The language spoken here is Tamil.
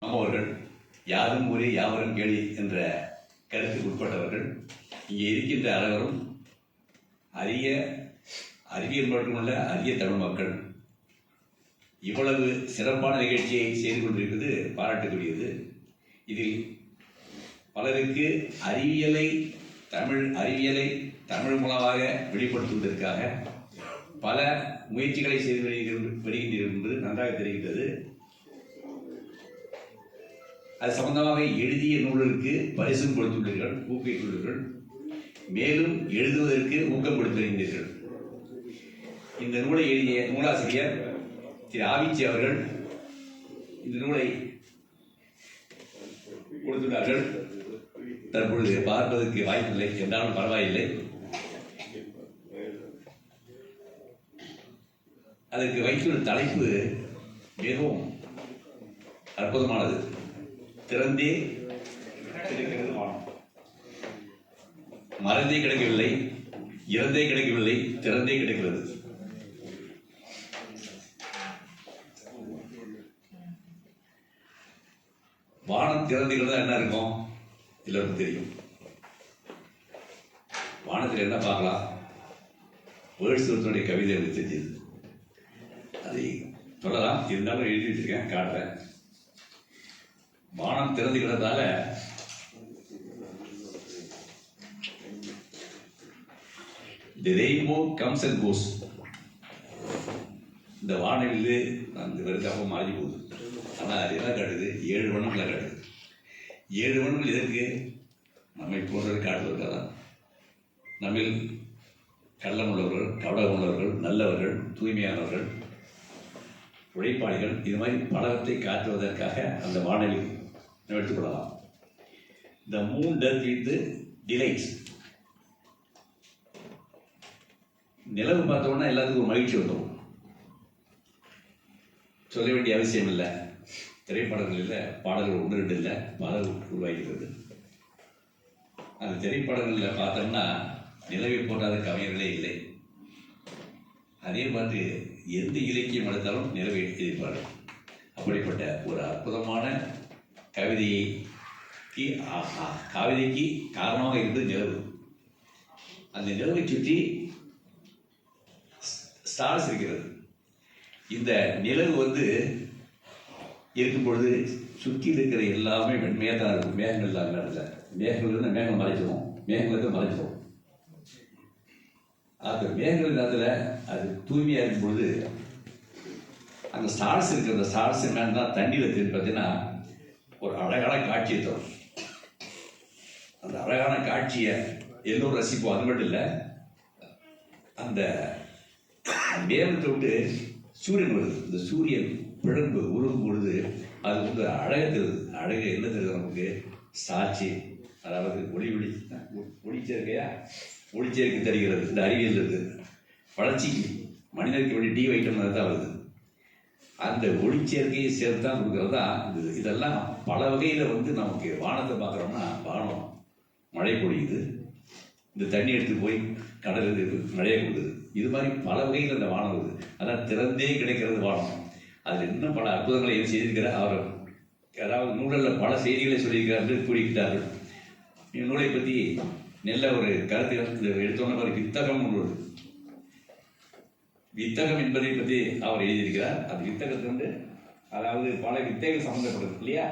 நம்மவர்கள் யாரும் ஊரே யாவரும் கேளி என்ற கருத்துக்கு உட்பட்டவர்கள் இங்கே இருக்கின்ற அனைவரும் அரிய அறிவியல் மட்டுமல்ல அரிய தமிழ் மக்கள். இவ்வளவு சிறப்பான நிகழ்ச்சியை செய்து கொண்டிருப்பது பாராட்டுக்குரியது. இதில் பலருக்கு அறிவியலை தமிழ் அறிவியலை தமிழ் மூலமாக வெளிப்படுத்துவதற்காக பல முயற்சிகளை செய்து வருகின்ற- வருகின்றீர்கள் என்பது நன்றாக தெரிகின்றது. அது சம்பந்தமாக எழுதிய நூல்களுக்கு பரிசும் கொடுத்துள்ளீர்கள் ஊக்குவித்துள்ளீர்கள். மேலும் எழுதுவதற்கு ஊக்கம் கொடுத்திருந்தீர்கள். இந்த நூலை எழுதிய நூலாசிரியர் திரு ஆவிச்சி அவர்கள் இந்த நூலை கொடுத்துள்ளார்கள். தற்பொழுது பார்ப்பதற்கு வாய்ப்பில்லை என்றாலும் பரவாயில்லை. அதற்கு வைத்துள்ள தலைப்பு மிகவும் அற்புதமானது. திறந்தே கிடைக்கிறது வானம். மறந்தே கிடைக்கவில்லை இறந்தே கிடைக்கவில்லை திறந்தே கிடைக்கிறது. வானம் திறந்துகிறதா என்ன இருக்கும் எல்லாருக்கும் தெரியும். வானத்தில் என்ன பார்க்கலாம்? வேர்ட்ஸ்வர்த்தனுடைய கவிதை எனக்கு தெரிஞ்சது. அதை சொல்லலாம். இருந்தாலும் எழுதி வச்சிருக்கேன் காட்டுறேன். வானம் திறந்து கிடந்தால the rainbow comes and goes இந்த வானவில் அந்த வெறுக்காம மாறி போகுது. ஆனால் அது என்ன காட்டுது? ஏழு வண்ணங்களை காட்டுது. ஏழு வண்ணங்கள் எதற்கு? நம்மை போன்றவர்கள் காட்டுவதற்காக தான் நம்மில் கள்ளம் உள்ளவர்கள் கவலம் உள்ளவர்கள் நல்லவர்கள் தூய்மையானவர்கள் உழைப்பாளிகள் இது மாதிரி பலவற்றை காட்டுவதற்காக அந்த வானவில் நம்ம எடுத்துக்கொள்ளலாம். The moon does with delights நிலவு பார்த்தோம்னா எல்லாத்துக்கும் ஒரு மகிழ்ச்சி வந்துடும் சொல்ல வேண்டிய அவசியம் இல்லை. திரைப்படங்களில் பாடல்கள் ஒன்று ரெண்டு இல்லை பாடல் உருவாகிறது. அந்த திரைப்படங்களில் பார்த்தோம்னா நிலவை போட்டாத கவிஞர்களே இல்லை. அதே மாதிரி எந்த இலக்கியம் எடுத்தாலும் நிலவை எழுதியிருப்பார்கள். அப்படிப்பட்ட ஒரு அற்புதமான கவிதைக்கு கவிதைக்கு காரணமாக இருந்தது நிலவு. அந்த நிலவை சுற்றி ஸ்டார்ஸ் இருக்கிறது. இந்த நிலவு வந்து இருக்கும் பொழுது சுற்றி இருக்கிற எல்லாமே வெண்மையாக தான் இருக்கும். மேகங்கள் தான் இடத்துல மேகங்கள் இருந்தால் மேகம் மறைச்சிடுவோம் மேகங்கள் இருந்தால் மறைச்சிடும் அந்த மேகங்கள் நேரத்தில் அது தூய்மையாக இருக்கும் பொழுது அந்த ஸ்டார்ஸ் இருக்கிற அந்த ஸ்டார்ஸ் என்னன்னா தண்ணியில் தெரியும் பார்த்தீங்கன்னா ஒரு அழகான காட்சியை தரும். அந்த அழகான காட்சியை எல்லோரும் ரசிப்போம். அது மட்டும் இல்லை அந்த மேகத்தை விட்டு சூரியன் வருது. இந்த சூரியன் பிழம்பு உருகும் பொழுது அது வந்து அழகு தருது. அழகு என்ன தருது நமக்கு? சாட்சி. அதாவது ஒளி ஒளி ஒளிச்சேர்க்கையா? ஒளிச்சேர்க்கை தருகிறது. இந்த அறிவியல் இருக்குது வளர்ச்சிக்கு மனிதனுக்கு வேண்டிய டி வைட்டமின் தான் வருது. அந்த ஒளிச்சேர்க்கையை சேர்த்து தான் கொடுக்கறது? தான் இது இதெல்லாம் பல வகையில் வந்து நமக்கு வானத்தை பார்க்குறோம்னா வானம் மழை பொழியுது. இந்த தண்ணி எடுத்து போய் கடலுக்கு மழையை கொடுக்குது. இது மாதிரி பல வகையில் அந்த வானம் இருக்குது. அதான் திறந்தே கிடைக்கிறது வானம். அதில் இன்னும் பல அற்புதங்களை எது செய்திருக்கிறார். அவர் அதாவது நூலில் பல செய்திகளை சொல்லியிருக்கிறார் என்று நூலை இந்நூலை பற்றி நல்ல ஒரு கருத்து எடுத்தோன்னே ஒரு வித்தகம் ஒன்று. வித்தகம் என்பதை பற்றி அவர் எழுதியிருக்கிறார். அது வித்தகத்தை வந்து அதாவது பல வித்தைகள் சம்மந்தப்படுது இல்லையா?